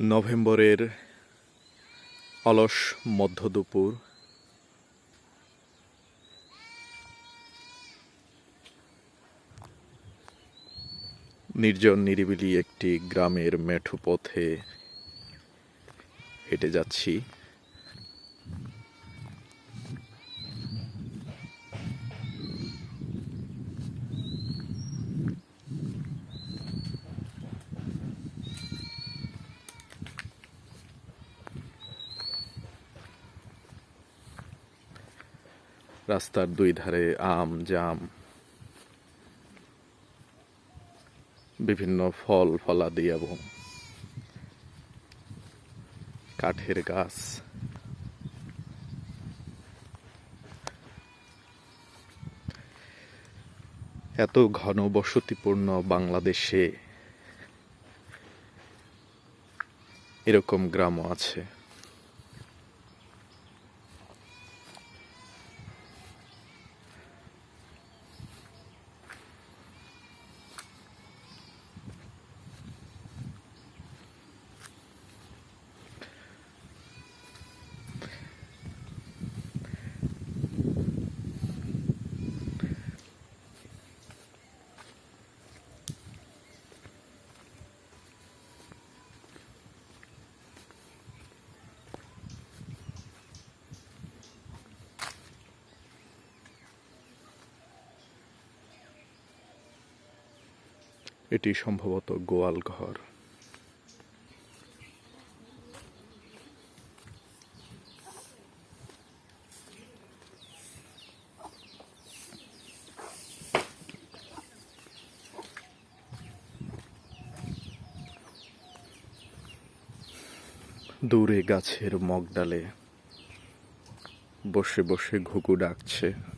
নভেম্বরের অলস মধ্য দুপুর। নির্জন নিরিবিলি একটি গ্রামের মেঠো পথে হেঁটে যাচ্ছি। রাস্তার দুই ধারে আম, জাম, বিভিন্ন ফল, ফলাদি এবং কাঠের গাছ। এত ঘন বসতিপূর্ণ বাংলাদেশে এরকম গ্রামও আছে। এটি সম্ভবত গোয়াল ঘর। দূরে গাছের মগডালে বসে বসে ঘুঘু ডাকছে।